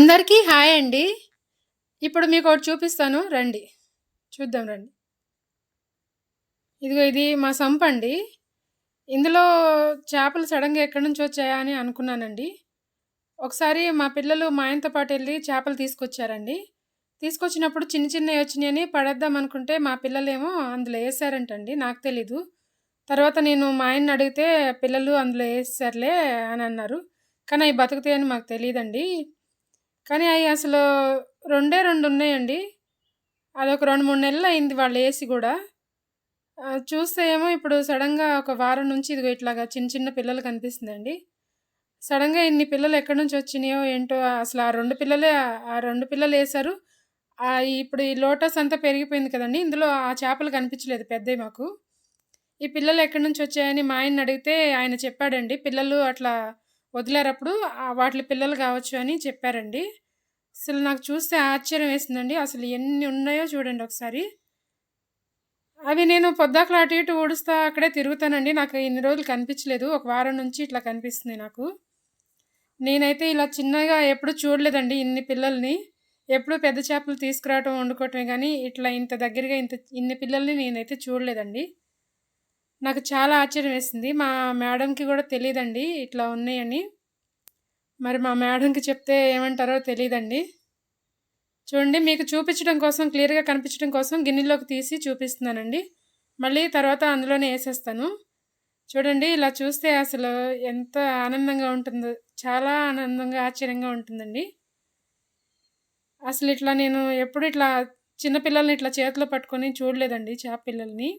అందరికీ హాయ్ అండి. ఇప్పుడు మీకు ఒకటి చూపిస్తాను రండి. చూద్దాం రండి. ఇదిగో ఇది మా సంపండి. ఇందులో చేపలు సడన్గా ఎక్కడి నుంచి వచ్చాయా అని అనుకున్నానండి. ఒకసారి మా పిల్లలు మా ఆయనతో పాటు వెళ్ళి చేపలు తీసుకొచ్చారండి. తీసుకొచ్చినప్పుడు చిన్న చిన్నవి వచ్చినాయని పడేద్దాం అనుకుంటే మా పిల్లలేమో అందులో వేసారంటండి నాకు తెలీదు. తర్వాత నేను మా ఆయన్ని అడిగితే పిల్లలు అందులో వేసారులే అని అన్నారు. కానీ అవి బతుకుతాయని మాకు తెలియదండి కానీ అవి అసలు రెండే రెండు ఉన్నాయండి అదొక 2, 3 నెలలయింది వాళ్ళేసి గూడా. ఆహ్, చూస్తే ఏమో ఇప్పుడు సడన్గా ఒక వారం నుంచి ఇదిగో ఇట్లాగా చిన్న చిన్న పిల్లలు కనిపిస్తుందండి. సడన్గా ఇన్ని పిల్లలు ఎక్కడి నుంచి వచ్చినాయో ఏంటో అసలు ఆ రెండు పిల్లలే ఆ రెండు పిల్లలు వేశారు ఇప్పుడు ఈ లోటస్ అంతా పెరిగిపోయింది కదండి ఇందులో ఆ చేపలు కనిపించలేదు పెద్దవి మాకు. ఈ పిల్లలు ఎక్కడి నుంచి వచ్చాయని మా ఆయన అడిగితే ఆయన చెప్పాడండి. పిల్లలు అట్లా వదిలేరప్పుడు వాటి పిల్లలు కావచ్చు అని చెప్పారండి. అసలు నాకు చూస్తే ఆశ్చర్యం వేసిందండి. అసలు ఎన్ని ఉన్నాయో చూడండి ఒకసారి. అవి నేను పొద్దాకలు అటు ఇటు ఊడుస్తా అక్కడే తిరుగుతానండి. నాకు ఇన్ని రోజులు కనిపించలేదు. ఒక వారం నుంచి ఇట్లా కనిపిస్తుంది నాకు. నేనైతే ఇలా చిన్నగా ఎప్పుడు చూడలేదండి ఇన్ని పిల్లల్ని. ఎప్పుడు పెద్ద చేపలు తీసుకురావటం, వండుకోవటమే కానీ ఇట్లా ఇంత దగ్గరగా ఇంత ఇన్ని పిల్లల్ని నేనైతే చూడలేదండి. నాకు చాలా ఆశ్చర్యం వేసింది. మా మేడంకి కూడా తెలియదండి ఇట్లా ఉన్నాయని. మరి మా మేడంకి చెప్తే ఏమంటారో తెలియదండి చూడండి మీకు చూపించడం కోసం క్లియర్‌గా కనిపించడం కోసం గిన్నెలోకి తీసి చూపిస్తున్నానండి. మళ్ళీ తర్వాత అందులోనే వేసేస్తాను చూడండి ఇలా చూస్తే అసలు ఎంత ఆనందంగా ఉంటుందో. చాలా ఆనందంగా, ఆశ్చర్యంగా ఉంటుందండి. అసలు ఇట్లా నేను ఎప్పుడు ఇట్లా చిన్నపిల్లల్ని ఇట్లా చేతిలో పట్టుకొని చూడలేదండి చేప పిల్లల్ని.